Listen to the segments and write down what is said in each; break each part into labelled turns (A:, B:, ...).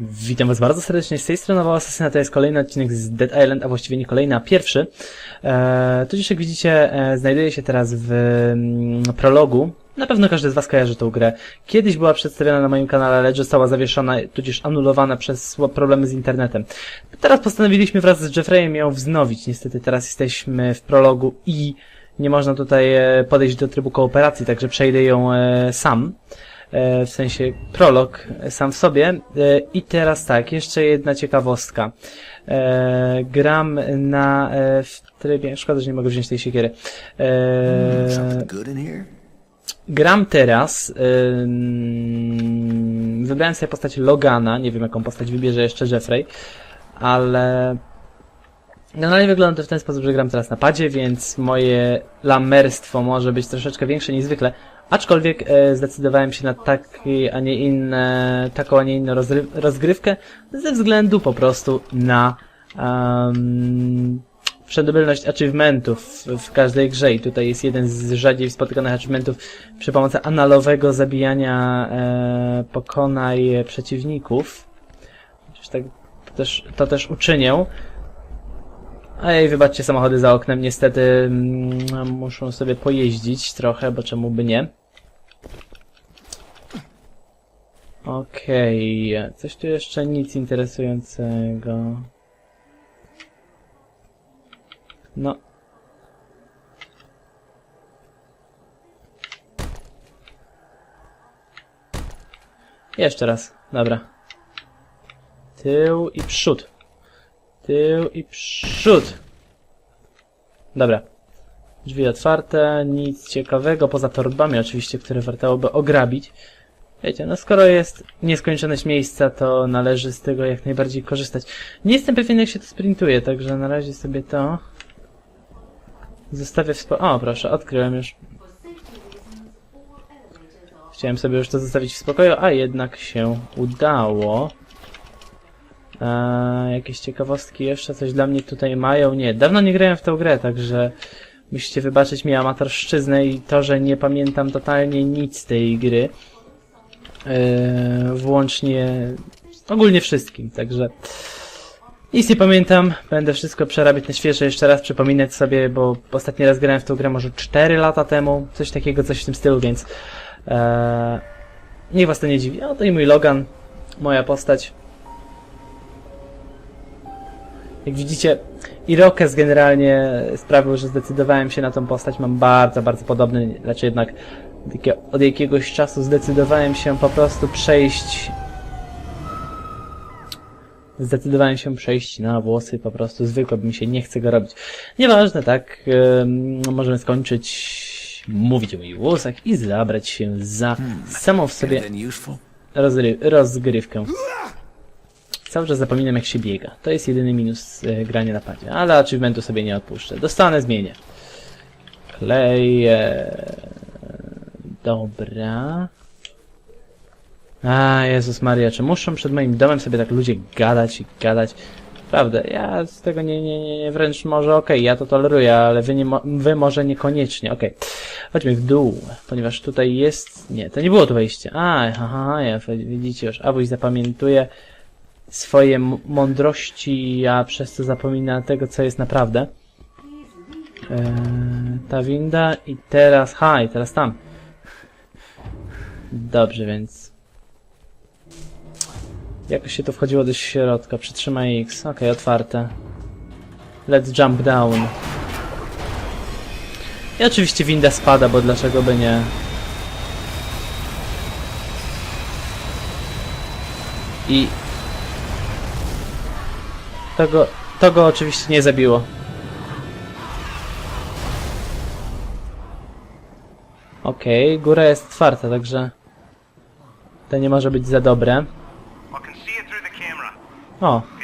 A: Witam was bardzo serdecznie, z tej strony Nowa Asasyna, to jest kolejny odcinek z Dead Island, a właściwie nie kolejny, a pierwszy. Eee, tudzież jak widzicie, e, znajduję się teraz w mm, prologu. Na pewno każdy z was kojarzy tą grę. Kiedyś była przedstawiona na moim kanale, lecz została zawieszona, tudzież anulowana przez problemy z internetem. Teraz postanowiliśmy wraz z Jeffreyem ją wznowić. Niestety teraz jesteśmy w prologu i nie można tutaj e, podejść do trybu kooperacji, także przejdę ją e, sam e, w sensie prolog e, sam w sobie. E, I teraz tak, jeszcze jedna ciekawostka. E, gram na e, w trybie, szkoda, że nie mogę wziąć tej siekiery. E,
B: here?
A: gram teraz, wybrałem sobie postać Logana, nie wiem jaką postać wybierze jeszcze Jeffrey, ale generalnie wygląda to w ten sposób, że gram teraz na padzie, więc moje lamerstwo może być troszeczkę większe niż zwykle, aczkolwiek e, zdecydowałem się na taki, a nie inne, taką, a nie inną rozgrywkę ze względu po prostu na um, przedobylność achievementów w, każdej grze i tutaj jest jeden z rzadziej spotykanych achievementów przy pomocy analogowego zabijania e, pokonaj przeciwników. Tak też, to też uczynię. Ej, wybaczcie samochody za oknem, niestety mm, muszą sobie pojeździć trochę, bo czemu by nie. Okej, coś tu jeszcze nic interesującego. No. Jeszcze raz. Dobra. Tył i przód. Tył i przód. Dobra. Drzwi otwarte, nic ciekawego, poza torbami oczywiście, które wartałoby ograbić. Wiecie, no skoro jest nieskończoność miejsca, to należy z tego jak najbardziej korzystać. Nie jestem pewien jak się to sprintuje, także na razie sobie to zostawię w spo... O, proszę, odkryłem już. Chciałem sobie już to zostawić w spokoju, a jednak się udało. Eee, jakieś ciekawostki jeszcze coś dla mnie tutaj mają? Nie, dawno nie grałem w tę grę, także musicie wybaczyć mi amatorszczyznę i to, że nie pamiętam totalnie nic z tej gry. Eee, włącznie ogólnie wszystkim, także nic nie pamiętam, będę wszystko przerabiać na świeżo, jeszcze raz przypominać sobie, bo ostatni raz grałem w tę grę może 4 lata temu, coś takiego, coś w tym stylu, więc eee, niech was to nie dziwi. O, to i mój Logan, moja postać. Jak widzicie, Irokes generalnie sprawił, że zdecydowałem się na tą postać. Mam bardzo, bardzo podobny, lecz jednak od jakie- od jakiegoś czasu zdecydowałem się po prostu przejść. Zdecydowałem się przejść na włosy po prostu zwykłe, bo mi się nie chce go robić. Nieważne, tak? Ym, możemy skończyć mówić o moich włosach i zabrać się za samą w sobie rozry- rozgrywkę. Cały czas zapominam jak się biega. To jest jedyny minus e, grania na padzie, ale achievementu sobie nie odpuszczę. Dostanę, zmienię. Klej. E, dobra. A, Jezus Maria, czy muszą przed moim domem sobie tak ludzie gadać i gadać? Prawda, ja z tego nie, nie, nie, nie wręcz może okej, ja to toleruję, ale wy, nie mo- wy może niekoniecznie, okej. Chodźmy w dół, ponieważ tutaj jest... Nie, to nie było tu wejście. A, aha, ja widzicie już, Abuś zapamiętuje swoje mądrości, a przez to zapomina tego, co jest naprawdę. Eee, ta winda i teraz... Ha, i teraz tam. Dobrze, więc... Jakoś się to wchodziło do środka. Przytrzymaj X. Okej, otwarte. Let's jump down. I oczywiście winda spada, bo dlaczego by nie? I... To go, to go oczywiście nie zabiło. Okej, góra jest otwarta, także... To nie może być za dobre. O,
C: okay?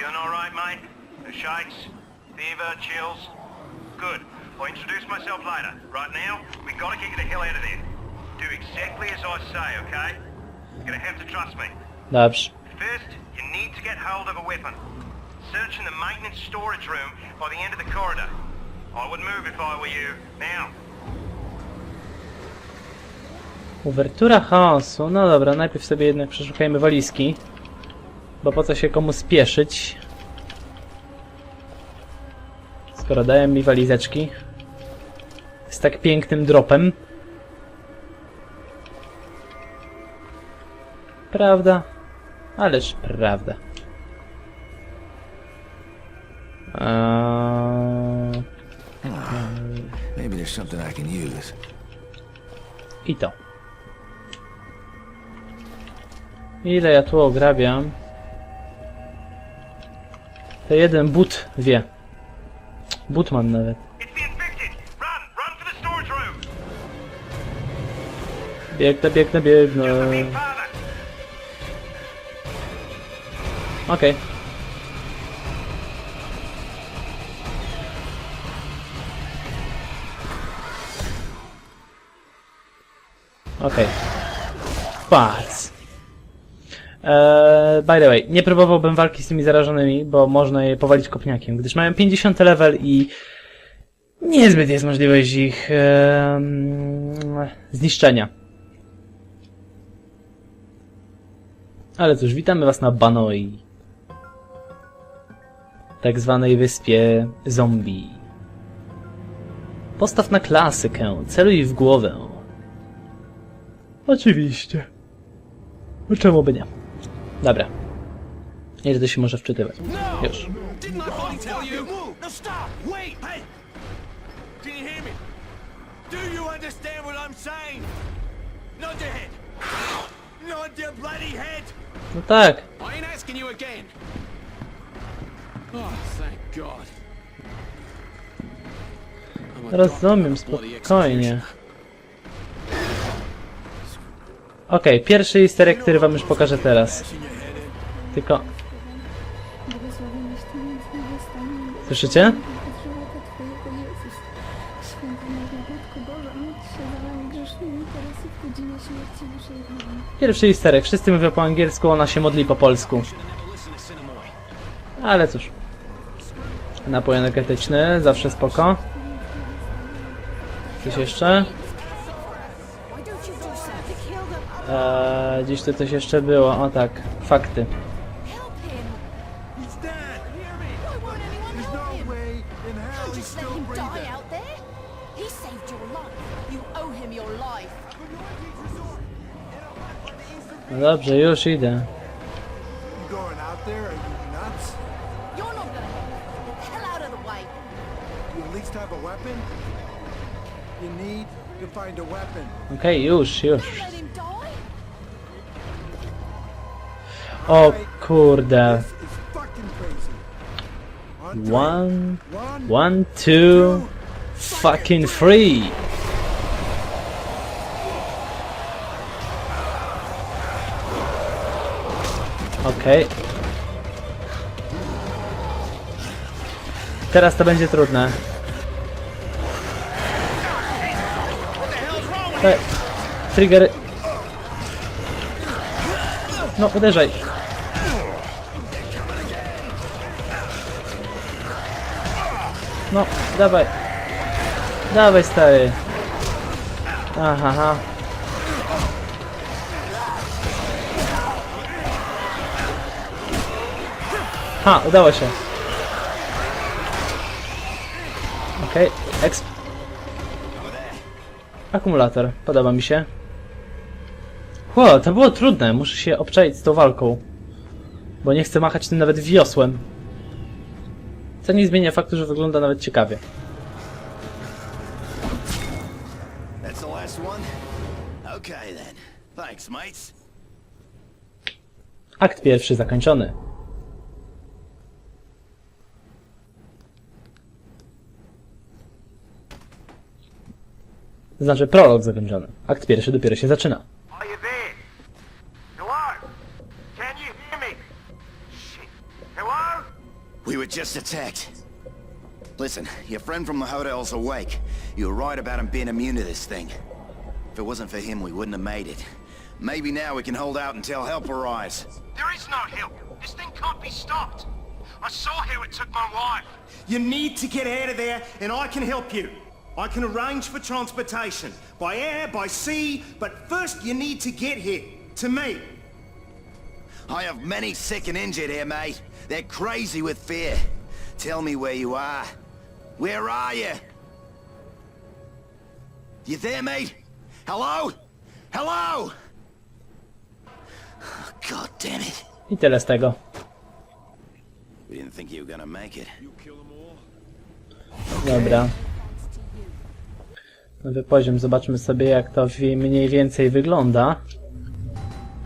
A: Dobrze.
C: First, you need to get hold of a weapon. Search in the maintenance storage room by the end of the corridor. I would move if I were you. Now.
A: Uwertura chaosu. No dobra, najpierw sobie jednak przeszukajmy walizki. Bo po co się komu spieszyć? Skoro dają mi walizeczki. Z tak pięknym dropem. Prawda? Ależ prawda. Eee,
B: Maybe there's something I can use.
A: I to. Ile ja tu ograbiam? To jeden but wie. Nawet.
C: The storage room!
A: Biegnę, biegnę, biegnę.
C: Just a
A: Okej. Patrz. Eee, by the way, nie próbowałbym walki z tymi zarażonymi, bo można je powalić kopniakiem, gdyż mają 50 level i niezbyt jest możliwość ich em, zniszczenia. Ale cóż, witamy was na Banoi. Tak zwanej wyspie zombie. Postaw na klasykę, celuj w głowę. Oczywiście. No czemu by nie? Dobra. To się może wczytywać? Już.
B: No bloody head!
A: No tak.
B: I ain't
A: Okej, pierwszy easter egg, który wam już pokażę teraz. Tylko... Słyszycie? Pierwszy easter egg. Wszyscy mówią po angielsku, ona się modli po polsku. Ale cóż. Napój energetyczny, zawsze spoko. Coś jeszcze? Eee, gdzieś tu coś jeszcze było. O tak, fakty.
B: No.
A: No dobrze, już idę. Okej, już, już. O kurde. One,
B: One,
A: two, fucking three. Okej. Teraz to będzie trudne. Trigger. No, uderzaj. No, dawaj. Dawaj, stary. Aha, aha. Ha, udało się. Okej, okay. exp... Akumulator, podoba mi się. Ło, to było trudne, muszę się obczaić z tą walką. Bo nie chcę machać tym nawet wiosłem. Co nie zmienia faktu, że wygląda nawet ciekawie. Akt pierwszy zakończony. Znaczy prolog zakończony. Akt pierwszy dopiero się zaczyna.
D: Attacked. Listen, your friend from the hotel's awake. You were right about him being immune to this thing. If it wasn't for him, we wouldn't have made it. Maybe now we can hold out until help arrives.
C: There is no help. This thing can't be stopped. I saw how it took my wife.
E: You need to get out of there, and I can help you. I can arrange for transportation, by air, by sea, but first you need to get here, to me.
D: I have many sick and injured here, mate. They're crazy with fear. Tell me where you are. Where are you? You there, mate? Hello? Hello? Oh, God damn it.
A: I tyle z tego.
D: We didn't think you were gonna make it.
A: Dobra. Nowy poziom, zobaczmy sobie jak to mniej więcej wygląda.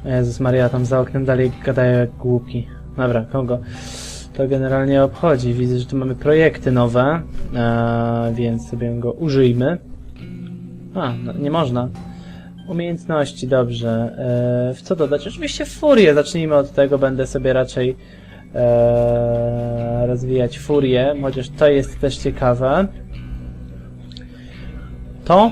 A: Jezus Maria, tam za oknem dalej gadają jak głupi. Dobra, kogo to generalnie obchodzi? Widzę, że tu mamy projekty nowe, e, więc sobie go użyjmy. A, no, nie można. Umiejętności, dobrze. E, w co dodać? Oczywiście furię. Zacznijmy od tego, będę sobie raczej e, rozwijać furię, chociaż to jest też ciekawe. To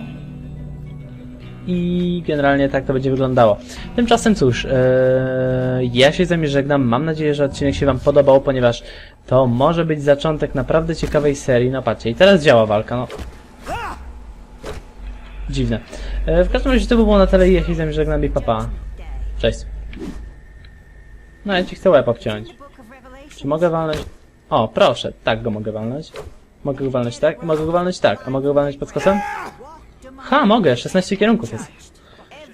A: i generalnie tak to będzie wyglądało. Tymczasem cóż, e, ja się z wami żegnam. Mam nadzieję, że odcinek się wam podobał, ponieważ to może być zaczątek naprawdę ciekawej serii. No patrzcie, i teraz działa walka, no. Dziwne. E, w każdym razie to by było na tyle ja się z wami żegnam i papa. Cześć. No ja ci chcę łeb obciąć. Czy mogę walnąć? O, proszę, tak go mogę walnąć. Mogę go walnąć tak? Mogę go walnąć tak. A mogę go walnąć pod kosem? Ha, mogę, 16 kierunków jest.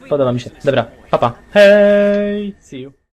A: Podoba mi się. Dobra, papa. Hej! See you.